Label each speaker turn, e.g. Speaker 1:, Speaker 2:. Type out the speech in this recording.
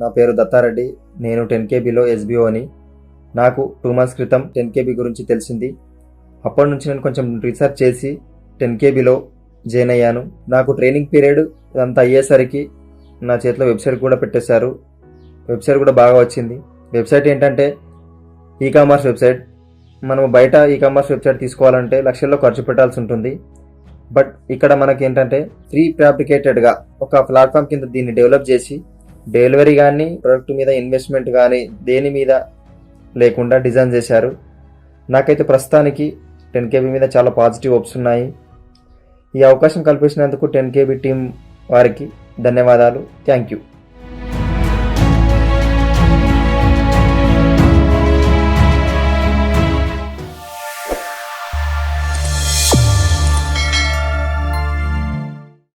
Speaker 1: నా పేరు దత్తారెడ్డి. నేను టెన్ కేబీలో ఎస్బీఓ అని. నాకు టూ మంత్స్ క్రితం టెన్ కేబీ గురించి తెలిసింది. అప్పటి నుంచి నేను కొంచెం రీసెర్చ్ చేసి టెన్ కేబీలో జాయిన్ అయ్యాను. నాకు ట్రైనింగ్ పీరియడ్ ఇదంతా అయ్యేసరికి నా చేతిలో వెబ్సైట్ కూడా పెట్టేశారు. వెబ్సైట్ కూడా బాగా వచ్చింది. వెబ్సైట్ ఏంటంటే ఈ కామర్స్ వెబ్సైట్ మనం బయట ఈ కామర్స్ వెబ్సైట్ తీసుకోవాలంటే లక్షల్లో ఖర్చు పెట్టాల్సి ఉంటుంది. బట్ ఇక్కడ మనకి ఏంటంటే ప్రీ ఫ్యాబ్రికేటెడ్గా ఒక ప్లాట్ఫామ్ కింద దీన్ని డెవలప్ చేసి డెలివరీ కానీ ప్రొడక్ట్ మీద ఇన్వెస్ట్మెంట్ కానీ దేని మీద లేకుండా డిజైన్ చేశారు. నాకైతే ప్రస్తుతానికి టెన్ కేబీ మీద చాలా పాజిటివ్ హోప్స్ ఉన్నాయి. ఈ అవకాశం కల్పించినందుకు టెన్ కేబీ టీం వారికి ధన్యవాదాలు. Thank you.